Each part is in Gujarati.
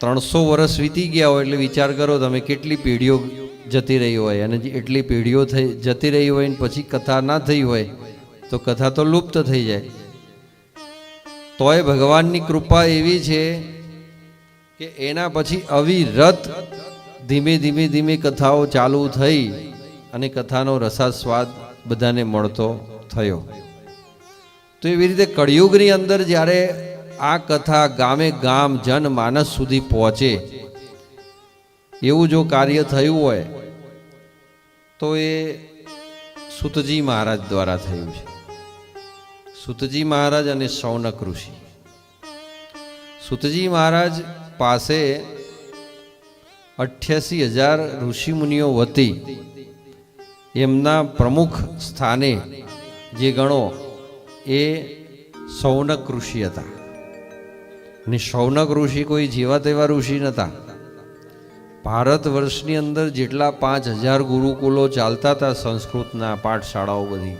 ત્રણસો વર્ષ વીતી ગયા હોય એટલે વિચાર કરો તમે કેટલી પેઢીઓ જતી રહી હોય અને એટલી પેઢીઓ થઈ, જતી રહી હોય ને પછી કથા ના થઈ હોય, તો કથા તો લુપ્ત થઈ જાય. તોય ભગવાનની કૃપા એવી છે કે એના પછી અવિરત ધીમે ધીમે ધીમે કથાઓ ચાલુ થઈ અને કથાનો રસાસ્વાદ બધાને મળતો થયો. તો એવી રીતે કળિયુગની અંદર જ્યારે આ કથા ગામે ગામ જનમાનસ સુધી પહોંચે. એવું જો કાર્ય થયું હોય, તો એ સુતજી મહારાજ દ્વારા થયું છે. સુતજી મહારાજ અને સૌનક ઋષિ. સુતજી મહારાજ પાસે અઠ્યાસી હજાર ઋષિમુનિઓ વતી એમના પ્રમુખ સ્થાને જે ગણો એ સૌનક ઋષિ હતા. અને સૌનક ઋષિ કોઈ જેવા તેવા ઋષિ નહોતા ભારત વર્ષની અંદર જેટલા પાંચ હજાર ગુરુકુલો ચાલતા હતા સંસ્કૃતના પાઠશાળાઓ બધી.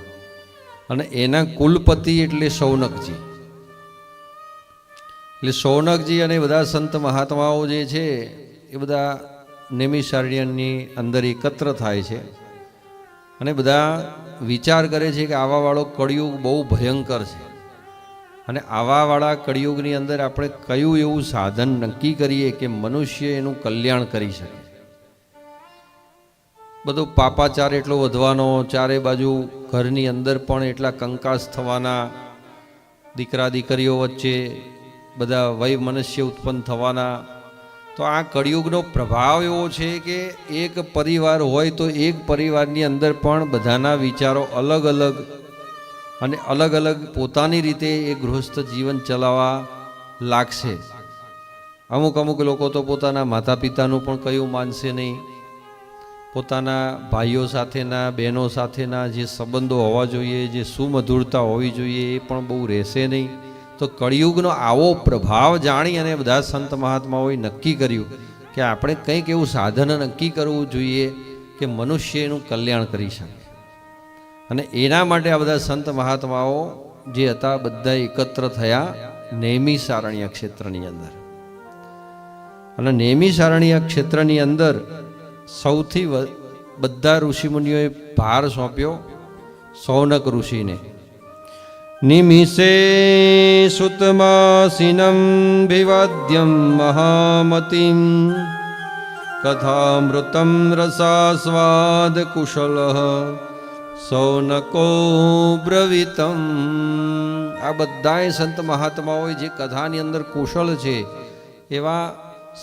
અને એના કુલપતિ એટલે સૌનકજી. એટલે સૌનકજી અને બધા સંત મહાત્માઓ જે છે, એ બધા નેમિશારણ્યની અંદર એકત્ર થાય છે. અને બધા વિચાર કરે છે કે આવાવાળો કળિયુગ બહુ ભયંકર છે. અને આવાવાળા કળિયુગની અંદર આપણે કયું એવું સાધન નક્કી કરીએ કે મનુષ્ય એનું કલ્યાણ કરી શકે? બધો પાપાચાર એટલો વધવાનો, ચારે બાજુ ઘરની અંદર પણ એટલા કંકાસ થવાના, દીકરા દીકરીઓ વચ્ચે બધા વય મનુષ્ય ઉત્પન્ન થવાના. તો આ કળિયુગનો પ્રભાવ એવો છે કે એક પરિવાર હોય તો એક પરિવારની અંદર પણ બધાના વિચારો અલગ અલગ અને અલગ અલગ પોતાની રીતે એ ગૃહસ્થ જીવન ચલાવવા લાગશે. અમુક અમુક લોકો તો પોતાના માતા પિતાનું પણ કયું માનશે નહીં. પોતાના ભાઈઓ સાથેના, બહેનો સાથેના જે સંબંધો હોવા જોઈએ, જે સુમધુરતા હોવી જોઈએ એ પણ બહુ રહેશે નહીં. તો કળિયુગનો આવો પ્રભાવ જાણી અને બધા સંત મહાત્માઓએ નક્કી કર્યું કે આપણે કંઈક એવું સાધન નક્કી કરવું જોઈએ કે મનુષ્ય એનું કલ્યાણ કરી શકે અને એના માટે આ બધા સંત મહાત્માઓ જે હતા બધા એકત્ર થયા નેમી સારણ્ય ક્ષેત્રની અંદર. અને નેમી સારણ્ય ક્ષેત્રની અંદર સૌથી બધા ઋષિમુનિઓએ ભાર સોંપ્યો સૌનક ઋષિને. નિમિષે સુતમાસિનમ વિવાદ્યમ મહામતિમ કથામૃતમ રસાસ્વાદ કુશલ સૌનકો બ્રવિતમ આ બધાય સંત મહાત્માઓએ જે કથાની અંદર કુશળ છે, એવા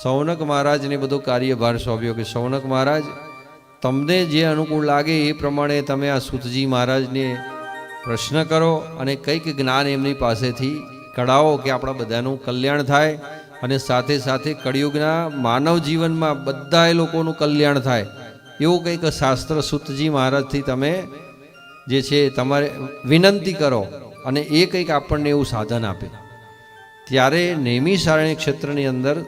સૌનક મહારાજને બધો કાર્યભાર સોંપ્યો કે, સૌનક મહારાજ, તમને જે અનુકૂળ લાગે એ પ્રમાણે તમે આ સુતજી મહારાજને પ્રશ્ન કરો અને કંઈક જ્ઞાન એમની પાસેથી કઢાવો કે આપણા બધાનું કલ્યાણ થાય અને સાથે સાથે કળિયુગના માનવ જીવનમાં બધા લોકોનું કલ્યાણ થાય. એવું કંઈક શાસ્ત્ર સુતજી મહારાજથી તમે જે છે તમારે વિનંતી કરો અને એ કંઈક આપણને એવું સાધન આપે. ત્યારે નેમી સારણી ક્ષેત્રની અંદર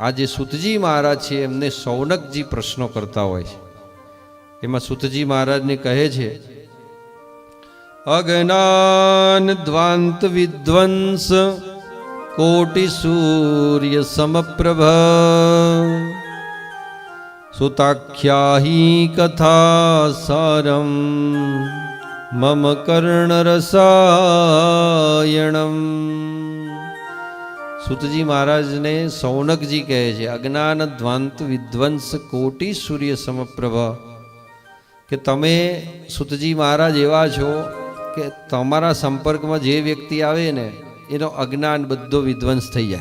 આ જે સુતજી મહારાજ છે, એમને સૌનકજી પ્રશ્નો કરતા હોય છે. એમાં સુતજી મહારાજને કહે છે, અજ્ઞાન દ્વાંત વિધ્વંસ, કોટિ સૂર્ય સમપ્રભ. સુતાખ્યાહી કથા સારમ મમ કર્ણરસાયણમ સુતજી મહારાજને સૌનકજી કહે છે અજ્ઞાન ધ્વાંત વિધ્વંસ કોટી સૂર્ય સમપ્રભ કે તમે સુતજી મહારાજ એવા છો કે તમારા સંપર્કમાં જે વ્યક્તિ આવે ને, એનો અજ્ઞાન બધો વિધ્વંસ થઈ જાય.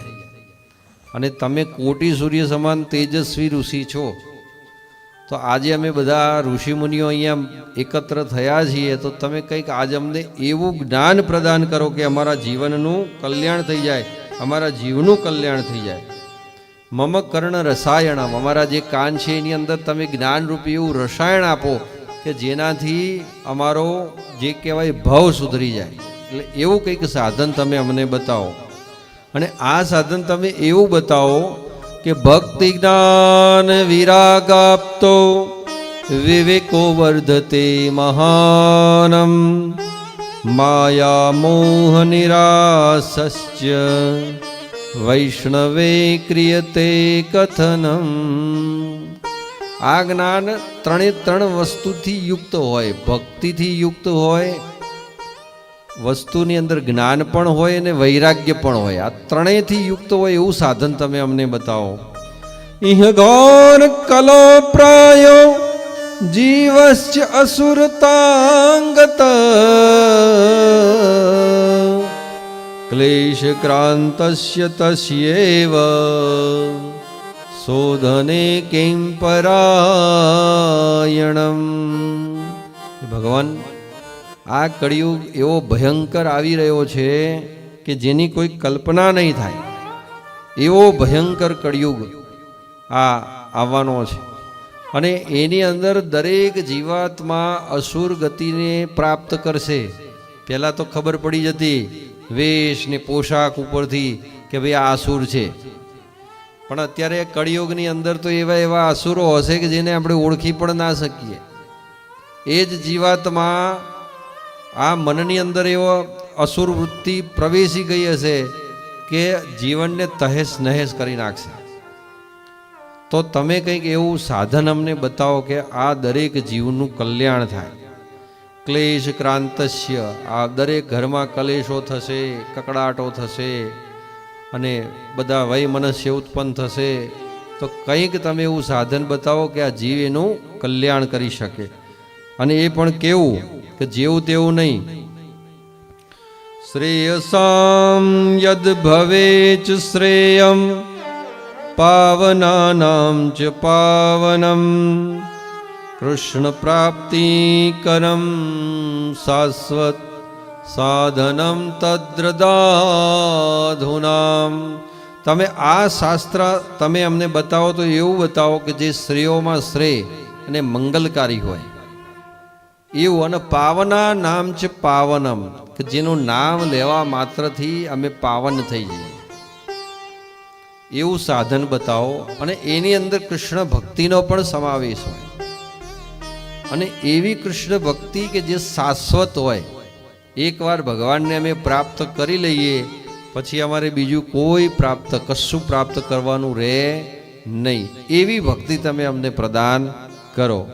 અને તમે કોટી સૂર્ય સમાન તેજસ્વી ઋષિ છો. તો આજે અમે બધા ઋષિમુનિઓ અહીંયા એકત્ર થયા છીએ, તો તમે કંઈક આજ અમને એવું જ્ઞાન પ્રદાન કરો કે અમારા જીવનનું કલ્યાણ થઈ જાય, અમારા જીવનું કલ્યાણ થઈ જાય. મમ કર્ણ રસાયણમ, અમારા જે કાન છે એની અંદર તમે જ્ઞાનરૂપી એવું રસાયણ આપો કે જેનાથી અમારો જે કહેવાય ભાવ સુધરી જાય. એટલે એવું કંઈક સાધન તમે અમને બતાવો. અને આ સાધન તમે એવું બતાવો કે ભક્તિ જ્ઞાન વિરાગ આપતો વિવેકો વર્ધતે મહાનમ માયા મોહ નિરાશ્ચ વૈષ્ણવે ક્રિયતે કથનમ. આ જ્ઞાન ત્રણે ત્રણ વસ્તુથી યુક્ત હોય, ભક્તિથી યુક્ત હોય વસ્તુની અંદર જ્ઞાન પણ હોય અને વૈરાગ્ય પણ હોય. આ ત્રણેયથી યુક્ત હોય એવું સાધન તમે અમને બતાવો. ઇહ ગૌર કલો પ્રાયો જીવશ્ચ અસુરતાંગત. ક્લેશક્રાંતસ્ય તસ્યેવ. શોધને કિં પરાયણમ ભગવાન આ કળિયુગ એવો ભયંકર આવી રહ્યો છે કે જેની કોઈ કલ્પના નહીં થાય. એવો ભયંકર કળિયુગ આ આવવાનો છે. અને એની અંદર દરેક જીવાત્મા અસુર ગતિને પ્રાપ્ત કરશે. પહેલાં તો ખબર પડી જતી વેશ ને પોશાક ઉપરથી કે ભાઈ આ અસુર છે. પણ અત્યારે કળિયુગની અંદર તો એવા એવા અસુરો હશે કે જેને આપણે ઓળખી પણ ના શકીએ. એ જ જીવાતમાં આ મનની અંદર એવો અસુર વૃત્તિ પ્રવેશી ગઈ હશે કે જીવનને તહેસ નહેસ કરી નાખશે. તો તમે કંઈક એવું સાધન અમને બતાવો કે આ દરેક જીવનું કલ્યાણ થાય. ક્લેશ ક્રાંતસ્ય, આ દરેક ઘરમાં કલેશો થશે, કકડાટો થશે, અને બધા વય મનસ્ય ઉત્પન્ન થશે. તો કંઈક તમે એવું સાધન બતાવો કે આ જીવ એનું કલ્યાણ કરી શકે. અને એ પણ કેવું કે જેવું તેવું નહીં. શ્રેયસામ યદ ભવેચ શ્રેયમ, પાવનાનામ ચ પાવનમ. કૃષ્ણ પ્રાપ્તિ કરમ શાશ્વત સાધનમ તદ્રદાધુનામ. તમે આ શાસ્ત્ર તમે અમને બતાવો તો એવું બતાવો કે જે શ્રેયોમાં શ્રેય અને મંગલકારી હોય. એવું અને પાવના નામ છે પાવનમ, કે જેનું નામ લેવા માત્રથી અમે પાવન થઈ જઈએ. એવું સાધન બતાવો, અને એની અંદર કૃષ્ણ ભક્તિનો પણ સમાવેશ હોય. અને એવી કૃષ્ણ ભક્તિ કે જે શાશ્વત હોય, એકવાર ભગવાનને અમે પ્રાપ્ત કરી લઈએ, પછી અમારે બીજું કોઈ પ્રાપ્ત, કશું પ્રાપ્ત કરવાનું રહે નહીં. એવી ભક્તિ તમે અમને પ્રદાન કરો.